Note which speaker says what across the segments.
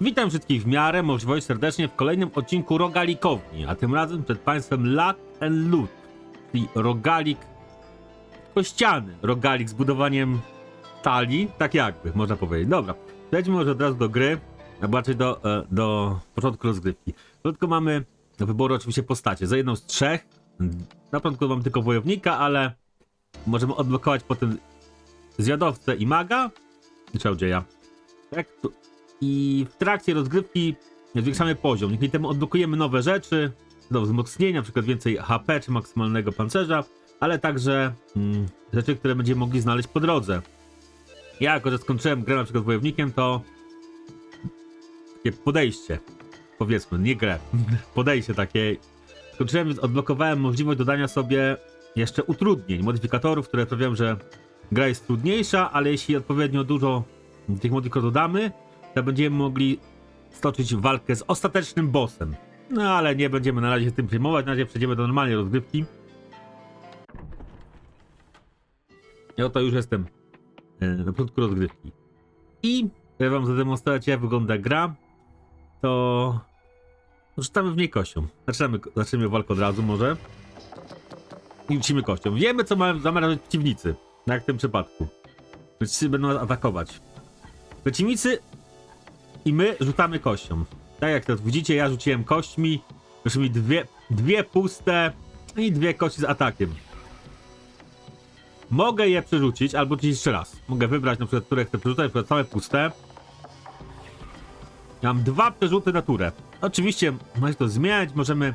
Speaker 1: Witam wszystkich w miarę możliwości serdecznie w kolejnym odcinku Rogalikowni, a tym razem przed Państwem Luck and Loot, czyli rogalik kościany, rogalik z budowaniem talii, tak jakby, można powiedzieć. Dobra, przejdźmy może od razu do gry, raczej do, e, do początku rozgrywki. W początku mamy wyboru oczywiście postacie, za jedną z trzech. Na początku mam tylko wojownika, ale możemy odblokować potem zwiadowcę i maga i czarodzieja. Tak, i w trakcie rozgrywki zwiększamy poziom. Dzięki temu odblokujemy nowe rzeczy, do wzmocnienia, przykład więcej HP czy maksymalnego pancerza, ale także mm, rzeczy, które będziemy mogli znaleźć po drodze. Ja, jako że skończyłem grę przykład z wojownikiem, to takie podejście, powiedzmy, nie grę, podejście takie. Skończyłem, więc odblokowałem możliwość dodania sobie jeszcze utrudnień, modyfikatorów, które sprawiają, że gra jest trudniejsza, ale jeśli odpowiednio dużo tych modyfikatorów dodamy, to będziemy mogli stoczyć walkę z ostatecznym bossem. No ale nie będziemy na razie tym przejmować, na razie przejdziemy do normalnej rozgrywki. I oto już jestem e, na początku rozgrywki. I ja wam zademonstrować jak wygląda gra, to rzucamy w niej kością. Zaczynamy, zaczynamy walkę od razu może. I rzucimy kością. Wiemy co mają zamiar przeciwnicy, jak w tym przypadku. Przeciwnicy będą atakować. Przeciwnicy i my rzucamy kością. Tak jak to widzicie, ja rzuciłem kośćmi. Wyszły mi dwie, dwie puste i dwie kości z atakiem. Mogę je przerzucić, albo rzucić jeszcze raz. Mogę wybrać na przykład, które chcę przerzucać, na przykład puste. Mam dwa przerzuty na turę. Oczywiście możemy to zmieniać, możemy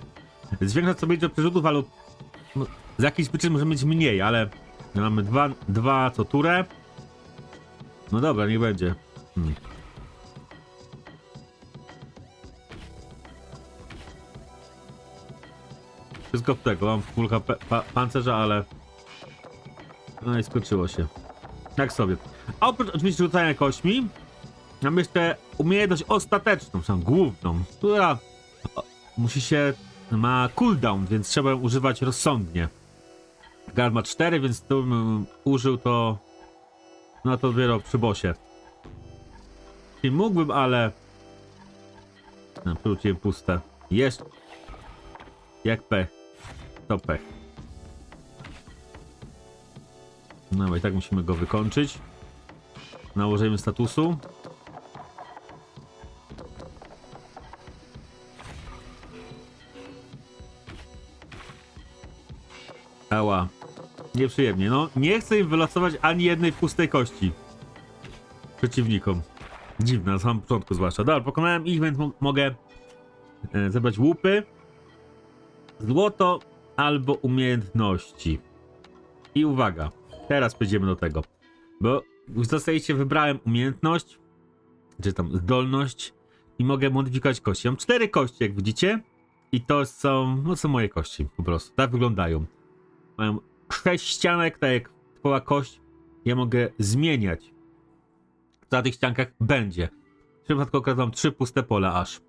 Speaker 1: zwiększać sobie liczbę przerzutów, ale no, z jakichś przyczyn możemy mieć mniej, ale mamy dwa, dwa co turę. No dobra, niech będzie. Hmm. Wszystko w tego, mam full HP, pa, pancerza, ale... No i skończyło się. Tak sobie. A oprócz oczywiście rzucania kośćmi, mam jeszcze umiejętność ostateczną, tą główną, która musi się... ma cooldown, więc trzeba ją używać rozsądnie. Gard ma 4, więc to bym użył to... No to dopiero przy bosie. Czyli mógłbym, ale... No, puste. Jest. Jak pech. To pech. No i tak musimy go wykończyć. Nałożymy statusu. Ała. Nieprzyjemnie. No, nie chcę im wylosować ani jednej pustej kości. Przeciwnikom. Dziwne, na samym początku zwłaszcza. Dobra, pokonałem ich, więc mo- mogę e, zebrać łupy. Złoto albo umiejętności. I uwaga, teraz przejdziemy do tego. Bo zasadzie wybrałem umiejętność, czy tam zdolność i mogę modyfikować kości. Mam cztery kości, jak widzicie. I to są, no są moje kości po prostu. Tak wyglądają. Mają sześć ścianek, tak jak typowa kość. Ja mogę zmieniać. Co na tych ściankach będzie. W tym przypadku akurat mam trzy puste pola aż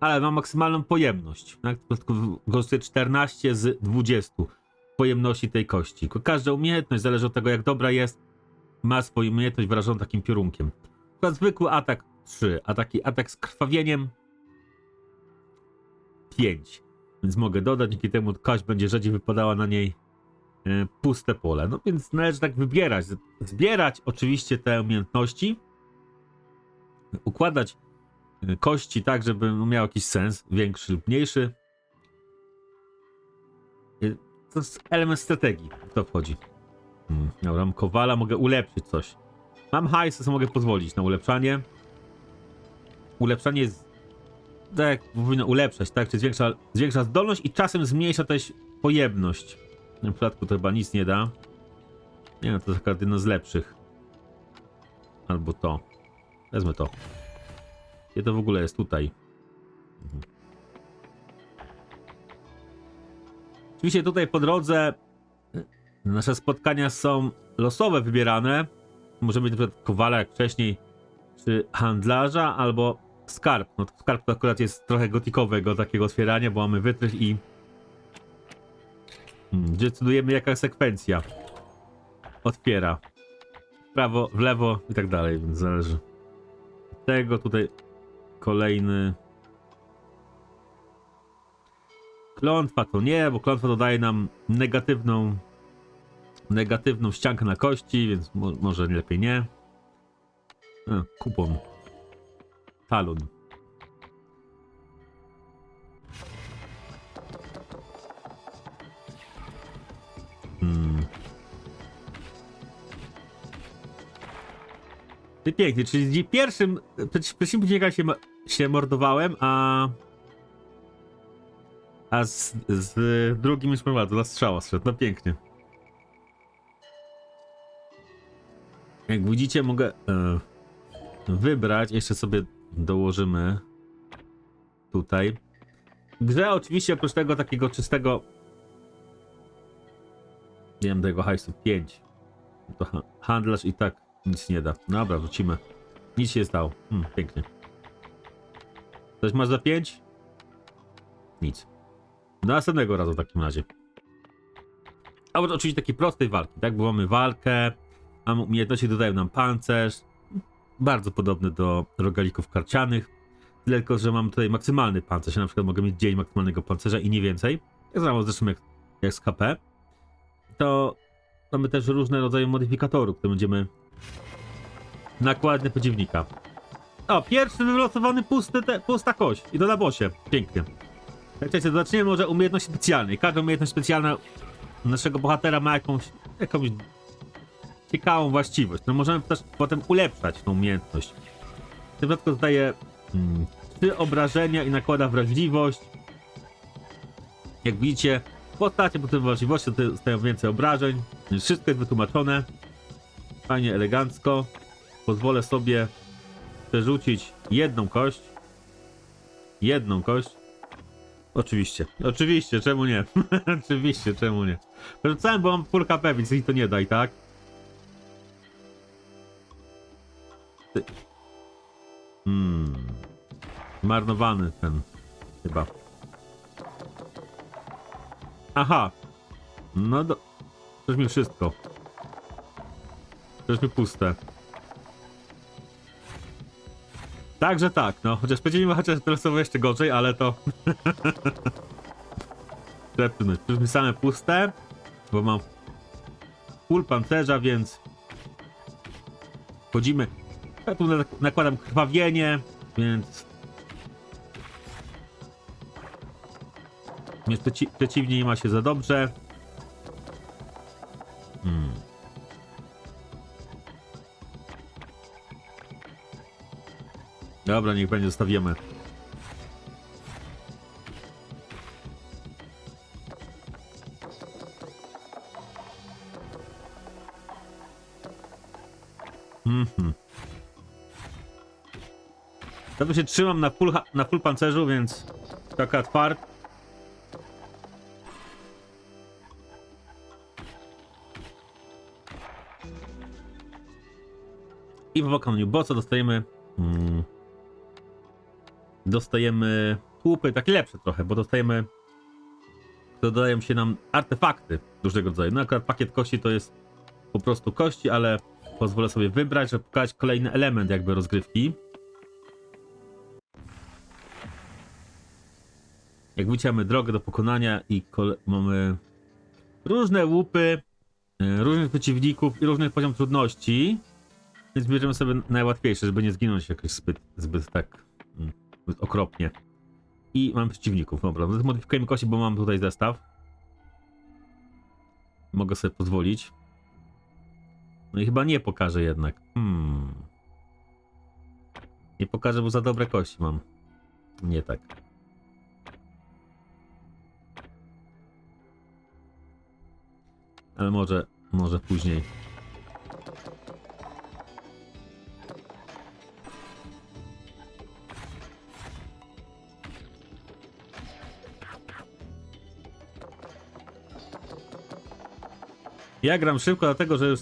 Speaker 1: ale ma maksymalną pojemność. Tak? Wykorzystuje 14 z 20 pojemności tej kości. Każda umiejętność, zależy od tego jak dobra jest, ma swoją umiejętność wyrażoną takim piorunkiem. Zwykły atak 3, a taki atak z krwawieniem 5. Więc mogę dodać, dzięki temu kość będzie rzadziej wypadała na niej e, puste pole. No więc należy tak wybierać. Zbierać oczywiście te umiejętności, układać kości tak, żeby miał jakiś sens, większy lub mniejszy. Y, To jest element strategii, to wchodzi. Hmm, dobra, mam kowala, mogę ulepszyć coś. Mam hajs, co mogę pozwolić na ulepszanie. Ulepszanie jest... Tak, powinno ulepszać, tak? Czy zwiększa, zwiększa zdolność i czasem zmniejsza też pojemność. W tym przypadku to chyba nic nie da. Nie no, to jest akurat jedno z lepszych. Albo to. Wezmę to. Gdzie to w ogóle jest? Tutaj. Mhm. Oczywiście tutaj po drodze y, nasze spotkania są losowe wybierane. Możemy mieć na przykład kowala jak wcześniej, czy handlarza, albo skarb. No skarb to akurat jest trochę gotikowego takiego otwierania, bo mamy wytrych i hmm, decydujemy jaka sekwencja otwiera. W prawo, w lewo i tak dalej, więc zależy. Tego tutaj kolejny. Klątwa to nie, bo klątwa dodaje nam negatywną negatywną ściankę na kości, więc mo może lepiej nie. A, kupon. Talon. Hmm. Ty pięknie, czyli pierwszym, przecież przeciwnika się, mo- się mordowałem, a a z, z drugim już bardzo dla strzała strzedł, no pięknie. Jak widzicie, mogę e, wybrać, jeszcze sobie dołożymy tutaj. Grze oczywiście oprócz tego takiego czystego nie wiem tego hajsu 5 to ha handlarz i tak nic nie da. Dobra, wrócimy. Nic się stało. Hmm, pięknie. Coś masz za 5? Nic. Do następnego razu w takim razie. A oczywiście takiej prostej walki, tak? Bo mamy walkę, mamy umiejętności, dodają nam pancerz. Bardzo podobny do rogalików karcianych. Tylko, że mam tutaj maksymalny pancerz. Ja na przykład mogę mieć dzień maksymalnego pancerza i nie więcej. Tak samo zresztą jak, jak z HP. To mamy też różne rodzaje modyfikatorów, które będziemy nakładać na przeciwnika. O, pierwszy wylosowany pusty te, pusta kość. I to na bosie. Pięknie. Słuchajcie, zaczniemy może umiejętności specjalnej. Każda umiejętność specjalna naszego bohatera ma jakąś, jakąś ciekawą właściwość. No możemy też potem ulepszać tą umiejętność. W tym przypadku dodaje mm, trzy obrażenia i nakłada wrażliwość. Jak widzicie, postacie po tym wrażliwości dostają więcej obrażeń. Wszystko jest wytłumaczone. Fajnie, elegancko. Pozwolę sobie przerzucić jedną kość. Jedną kość. Oczywiście, oczywiście, czemu nie? oczywiście, czemu nie? Przerzucałem, bo mam full HP, więc mi to nie daj, tak? Ty... Hmm. Marnowany ten, chyba. Aha. No do... Przecież mi wszystko. Przecież mi puste. Także tak, no. Chociaż przeciwnie chociaż telesowo jeszcze gorzej, ale to... Przepłynąć. Przecież mi same puste, bo mam full pancerza, więc... Wchodzimy... Ja tu nak- nakładam krwawienie, więc... Więc przeci przeciwnie nie ma się za dobrze. Dobra, niech będzie, zostawimy. Mhm. Ja tu się trzymam na full, na full pancerzu, więc taka tward. I po pokonaniu bossa dostajemy mm, dostajemy tłupy, takie lepsze trochę, bo dostajemy dodają się nam artefakty różnego rodzaju. No akurat pakiet kości to jest po prostu kości, ale pozwolę sobie wybrać, żeby pokazać kolejny element jakby rozgrywki. Jak widzicie, mamy drogę do pokonania i mamy różne łupy, e, różnych przeciwników i różny poziom trudności. Więc bierzemy sobie najłatwiejsze, żeby nie zginąć jakoś zbyt, zbyt tak zbyt okropnie. I mam przeciwników, dobra. No Zmodyfikujemy kości, bo mam tutaj zestaw. Mogę sobie pozwolić. No i chyba nie pokażę jednak. Hmm. Nie pokażę, bo za dobre kości mam. Nie tak. Ale może, może później. Ja gram szybko, dlatego że już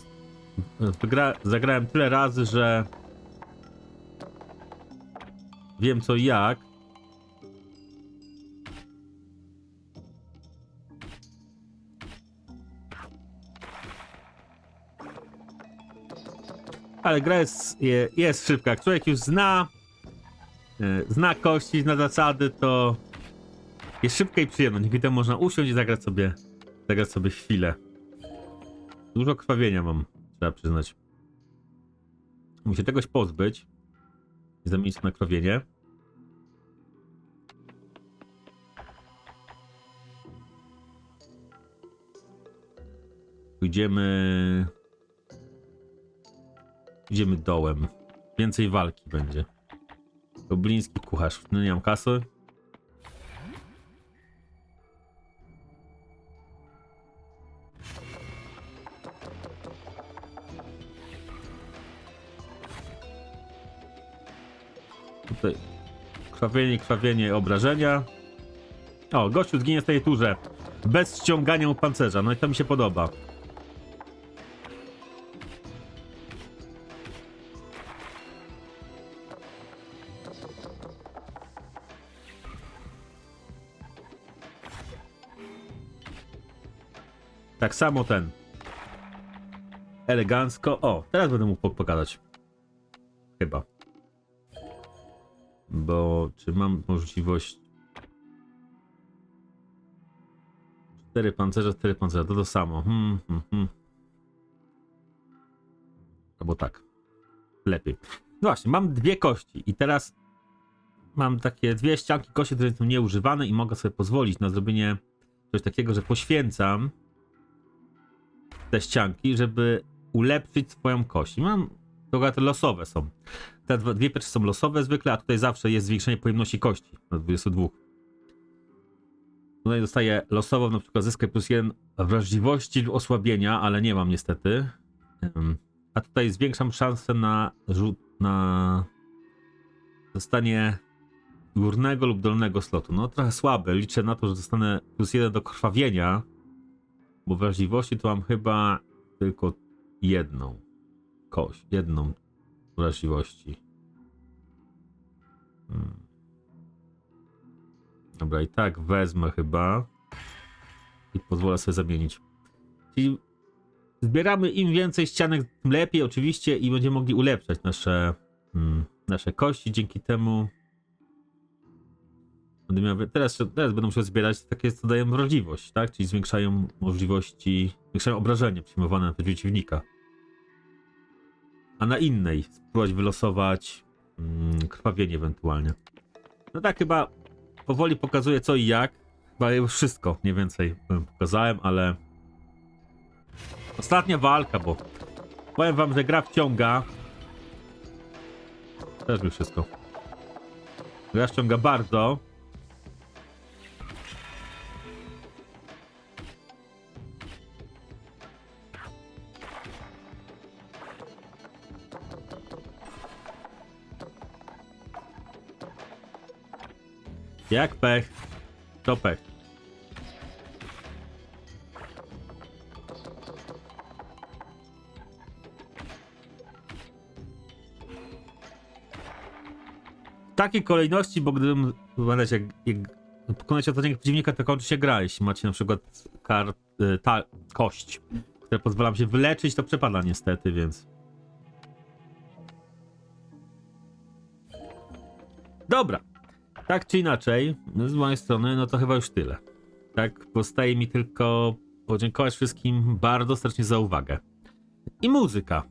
Speaker 1: gra, zagrałem tyle razy, że wiem co i jak. Ale gra jest, je- jest szybka. Jak człowiek już zna e, zna kości, zna zasady, to jest szybka i przyjemna. Temu można usiąść i zagrać sobie, zagrać sobie chwilę. Dużo krwawienia mam, trzeba przyznać. Muszę czegoś pozbyć i zamienić na krwawienie. Pójdziemy... Idziemy dołem. Więcej walki będzie. Gobliński kucharz. No nie mam kasy. Tutaj krwawienie, krwawienie, obrażenia. O, gościu zginie w tej turze. Bez ściągania pancerza. No i to mi się podoba. Tak samo ten. Elegancko. O, teraz będę mógł po- pokazać. Chyba. Bo czy mam możliwość. Cztery pancerze, cztery pancerze. To to samo. Hmm, hmm, hmm. Albo tak. Lepiej. No właśnie, mam dwie kości i teraz mam takie dwie ścianki kości, które są nieużywane i mogę sobie pozwolić na zrobienie coś takiego, że poświęcam te ścianki, żeby ulepszyć swoją kość. I mam, to akurat losowe są. Te dwie pierwsze są losowe zwykle, a tutaj zawsze jest zwiększenie pojemności kości do 22. Tutaj dostaję losowo, na przykład zyskaj plus jeden wrażliwości lub osłabienia, ale nie mam niestety. A tutaj zwiększam szansę na rzut na dostanie górnego lub dolnego slotu. No trochę słabe. Liczę na to, że dostanę plus jeden do krwawienia, bo wrażliwości to mam chyba tylko jedną kość, jedną wrażliwości. Hmm. Dobra, i tak wezmę chyba i pozwolę sobie zamienić. Czyli zbieramy im więcej ścianek, tym lepiej oczywiście i będziemy mogli ulepszać nasze, mm, nasze kości dzięki temu. Będę miał, teraz, teraz będę musiał zbierać takie, co dają wrażliwość, tak? Czyli zwiększają możliwości, zwiększają obrażenie przyjmowane na przeciwnika. A na innej spróbować wylosować mm, krwawienie ewentualnie. No tak chyba powoli pokazuję co i jak. Chyba już wszystko mniej więcej pokazałem, ale ostatnia walka, bo powiem wam, że gra wciąga. Też już wszystko. Gra wciąga bardzo. Jak pech, to pech. W takiej kolejności, bo gdybym pamiętać, jak, jak pokonać otoczenie przeciwnika, to kończy się gra. Jeśli macie na przykład kart, y, ta, kość, która pozwala się wyleczyć, to przepada niestety, więc. Dobra. Tak czy inaczej, z mojej strony, no to chyba już tyle. Tak, pozostaje mi tylko podziękować wszystkim bardzo serdecznie za uwagę. I muzyka.